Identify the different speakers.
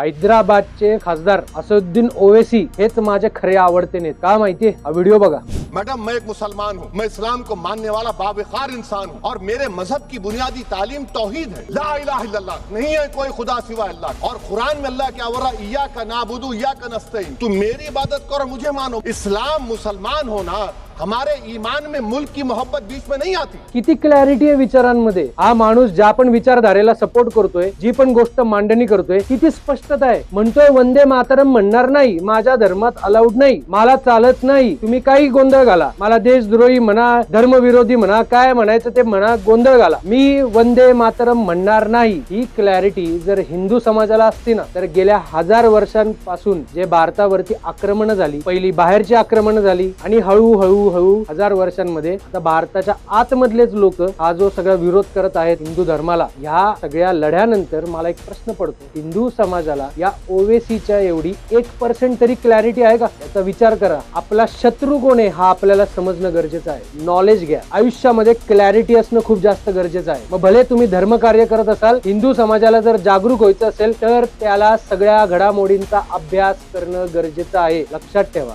Speaker 1: हैदराबादचे खासदार असदुद्दीन ओवेसी हेच माझे खरे आवडते नेते. का माहितीये हा व्हिडिओ बघा.
Speaker 2: मैडम, मैं एक मुसलमान हूँ. मैं इस्लाम को मानने वाला बावकार इंसान हूँ और मेरे मज़हब की बुनियादी तालीम तौहीद है. ला इलाहा इल्लल्लाह. नहीं है कोई खुदा सिवा अल्लाह. और कुरान में अल्लाह क्या बोला इया का नाबुदू या का नस्तईन. तुम मेरी इबादत करो, मुझे मानो. इस्लाम मुसलमान होना हमारे ईमान में मुल्क की मोहब्बत बीच में नहीं आती।
Speaker 1: किती क्लॅरिटी आहे विचारांमध्ये. हा माणूस ज्या पण विचारधारेला सपोर्ट करतोय जी पण गोष्ट मांडणी करतोय किती स्पष्टता आहे. म्हणतोय वंदे मातरम म्हणणार नाही. माझ्या धर्मात अलाउड नाही. मला चालत नाही. तुम्ही काही गोंधळ घाला. मला देशद्रोही म्हणा धर्मविरोधी म्हणा काय म्हणायचं ते म्हणा गोंधळ घाला. मी वंदे मातरम म्हणणार नाही. ही क्लॅरिटी जर हिंदू समाजाला असती ना तर गेल्या हजार वर्षांपासून जे भारतावरती आक्रमण झाली पहिली बाहेरची आक्रमण झाली आणि हळूहळू हळूहळू हजार वर्षांमध्ये आता भारताच्या आतमधलेच लोक हा जो सगळा विरोध करत आहेत हिंदू धर्माला ह्या सगळ्या लढ्यानंतर मला एक प्रश्न पडतो. हिंदू समाजाला या ओवेसीच्या एवढी एक पर्सेंट तरी क्लॅरिटी आहे का? याचा विचार करा. आपला शत्रू कोण आहे हा आपल्याला समजणं गरजेचं आहे. नॉलेज घ्या. आयुष्यामध्ये क्लॅरिटी असणं खूप जास्त गरजेचं आहे. मग भले तुम्ही धर्मकार्य करत असाल हिंदू समाजाला जर जागरूक व्हायचं असेल तर त्याला सगळ्या घडामोडींचा अभ्यास करणं गरजेचं आहे. लक्षात ठेवा.